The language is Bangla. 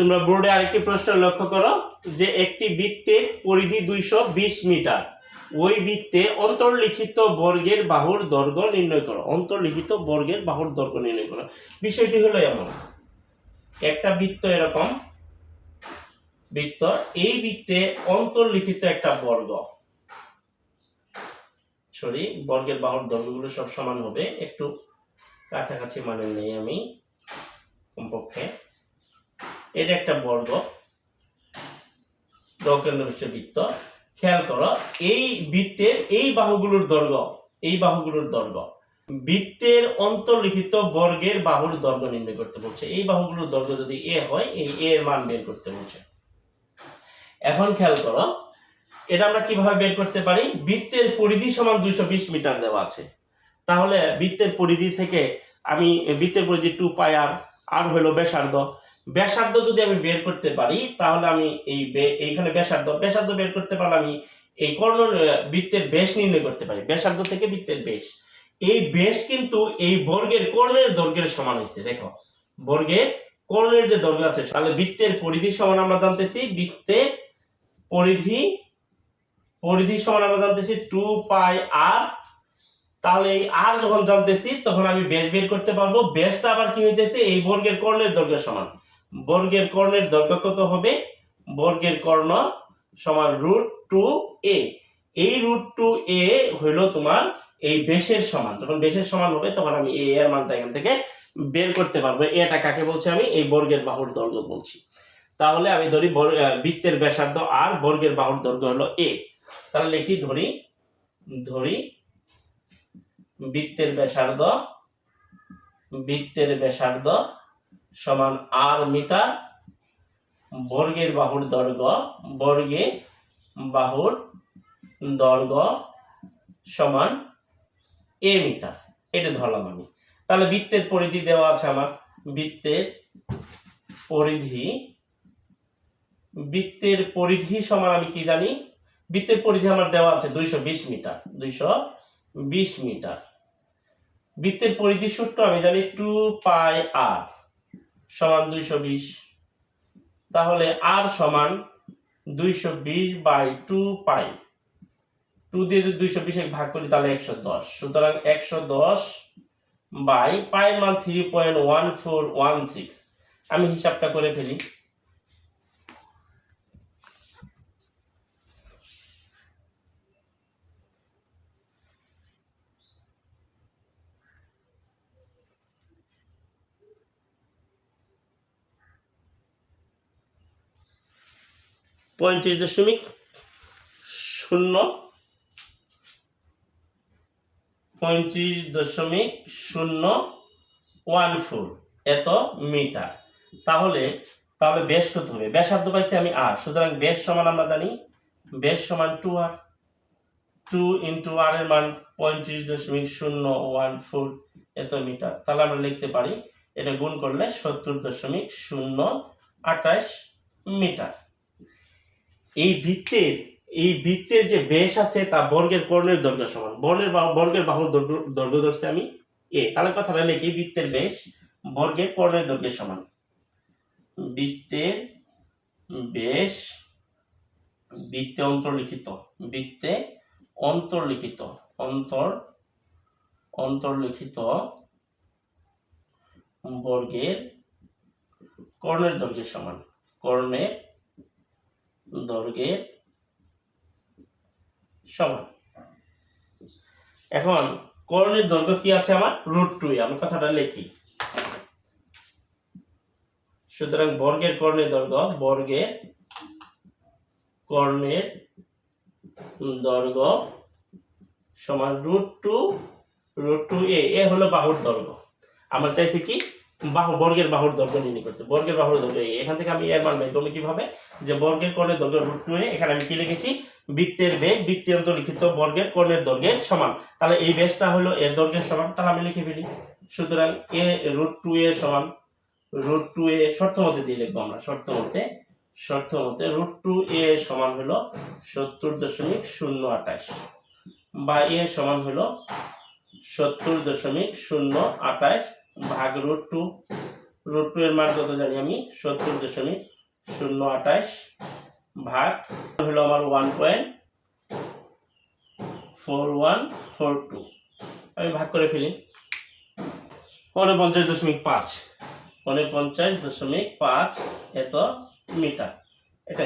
তোমরা বোর্ডে আরেকটি প্রশ্ন লক্ষ্য করো, যে একটি বৃত্তের পরিধি দুইশো বিশ মিটার। ওই বৃত্তে অন্তর্লিখিত বর্গের বাহুর দৈর্ঘ্য নির্ণয় করো। অন্তর্লিখিত বর্গের বাহুর দৈর্ঘ্য নির্ণয় করো। বিষয়টি হলো এমন, একটা বৃত্ত এরকম, বৃত্ত, এই বৃত্তে অন্তর্লিখিত একটা বর্গ। সরি বর্গের বাহুর দৈর্ঘ্যগুলো সব সমান হবে। একটু কাছাকাছি মানে নেই আমি, কমপক্ষে। এটা একটা বর্গ। দকেন্দ্র বৃত্ত খেয়াল করো, এই বৃত্তের এই বাহুগুলোর দৈর্ঘ্য, এই বাহুগুলোর দৈর্ঘ্য। বৃত্তের অন্তর্লিখিত বর্গের বাহুর দৈর্ঘ্য নির্ণয় করতে বলছে। এই বাহুগুলোর দৈর্ঘ্য যদি এ হয় এই এ এর মান বের করতে বলছে। এখন খেয়াল করো, এটা আমরা কীভাবে বের করতে পারি? বৃত্তের পরিধি সমান দুইশো বিশ মিটার দেওয়া আছে। তাহলে বৃত্তের পরিধি থেকে আমি, বৃত্তের পরিধি টু পাই আর আর হলো ব্যাসার্ধ। ব্যাসার্ধ যদি আমি বের করতে পারি, তাহলে আমি এই এইখানে ব্যাসার্ধ ব্যাসার্ধ বের করতে পারলে আমি এই কর্ণ বৃত্তের বেশ নির্ণয় করতে পারি, ব্যাসার্ধ থেকে বৃত্তের বেশ এই বেশ কিন্তু এই বর্গের কর্ণের দৈর্ঘ্যের সমান হয়েছে, দেখো। বর্গের কর্ণের যে দৈর্ঘ্য আছে, তাহলে বৃত্তের পরিধি সমান আমরা জানতেছি বৃত্তের পরিধি পরিধি সমান আমরা জানতেছি টু পাই আর। তাহলে এই আর যখন জানতেছি, তখন আমি বেশ বের করতে পারব। বেশটা আবার কি হইতেছে? এই বর্গের কর্ণের দৈর্ঘ্যের সমান। বর্গের কর্ণের দৈর্ঘ্য কত হবে? বর্গের কর্ণ সমান রুট টু এ এই রুট টু এ হইল তোমার এই বেশের সমান। যখন বেশের সমান হবে, তখন আমি এ এর মানটা এখান থেকে বের করতে পারব। এটা কাকে বলছি আমি? এই বর্গের বাহুর দৈর্ঘ্য বলছি। তাহলে আমি ধরি বৃত্তের ব্যাসার্ধ আর বর্গের বাহুর দৈর্ঘ্য হলো এ তাহলে লিখি, ধরি ধরি বৃত্তের ব্যাসার্ধ বৃত্তের ব্যাসার্ধ সমান আর মিটার বর্গের বাহুর দৈর্ঘ্য বর্গে বাহুর দৈর্ঘ্য সমান এ মিটার। এটা ধরলাম আমি। তাহলে বৃত্তের পরিধি দেওয়া আছে আমার। বৃত্তের পরিধি বৃত্তের পরিধি সমান আমি কি জানি? বৃত্তের পরিধি আমার দেওয়া আছে দুইশো বিশ মিটার। দুইশো বিশ মিটার। বৃত্তের পরিধি সূত্র আমি জানি টু পাই আর সমান দুইশো বিশ। তাহলে আর সমান দুইশো বিশ বাই টু পাই। টু দিয়ে যদি দুইশো বিশে ভাগ করি, তাহলে একশো দশ। সুতরাং একশো দশ বাই পাই মান three point one four one six আমি হিসাবটা করে ফেলি। পঁয়ত্রিশ দশমিক শূন্য পঁয়ত্রিশ দশমিক শূন্য ওয়ান ফোর এত মিটার। তাহলে তাহলে বেশ কত হবে। ব্যাসার্ধ পাইছি আমি আর, সুতরাং বেশ সমান আমরা জানি বেশ সমান two r two into r এর মান পঁয়ত্রিশ দশমিক শূন্য ওয়ান ফোর এত মিটার। তাহলে আমরা লিখতে পারি, এটা গুণ করলে সত্তর দশমিক শূন্য আঠাশ মিটার। এই বৃত্তের এই বৃত্তের যে বেশ আছে, তা বর্গের কর্ণের দৈর্ঘ্য সমান। বর্গের বাহু বর্গের বাহুর দৈর্ঘ্য ধরছে আমি এ। তাহলে কথাটা লিখি বৃত্তের বেশ বর্গের কর্ণের দৈর্ঘ্যের সমান। বৃত্তের বেশ বৃত্তে অন্তর্লিখিত বৃত্তে অন্তর্লিখিত, অন্তর, অন্তর্লিখিত বর্গের কর্ণের দৈর্ঘ্যের সমান। কর্ণের দৈর্ঘ্যের সমান। এখন কর্ণের দৈর্ঘ্য কি আছে আমার? রুট টু আমি কথাটা লিখি। সুতরাং বর্গের কর্ণের দৈর্ঘ্য, বর্গের কর্ণের দৈর্ঘ্য সমান root two root two a a হলো বাহুর দৈর্ঘ্য। আমরা চাইছি কি? বাহু, বর্গের বাহুর দৈর্ঘ্য নির্ণয় করতে। বর্গের বাহুর দৈর্ঘ্য। এখান থেকে আমি এর মান বের করব কীভাবে? যে বর্গের কর্ণের দৈর্ঘ্য রুট টু এখানে আমি কি লিখেছি? বৃত্তের বেশ বৃত্তের লিখিত বর্গের কর্ণের দৈর্ঘ্যের সমান। তাহলে এই বেশটা হলো এর দৈর্ঘ্যের সমান। তাহলে আমি লিখে ফেলি। সুতরাং এ রুট টু এ সমান রুট টু এ শর্ত মতে দিয়ে লিখব আমরা। শর্ত মতে, শর্ত রুট টু এ সমান হলো সত্তর দশমিক শূন্য আঠাশ বা এ সমান হলো সত্তর দশমিক শূন্য আঠাশ ভাগ রুট টু রুট টু এর মান কত জানি আমি? সত্তর দশমিক শূন্য আঠাশ ভাগ হলো আমার one point four one four two আমি ভাগ করে ফেলি। উনপঞ্চাশ দশমিক পাঁচ। উনপঞ্চাশ দশমিক পাঁচ এত মিটার। এটা।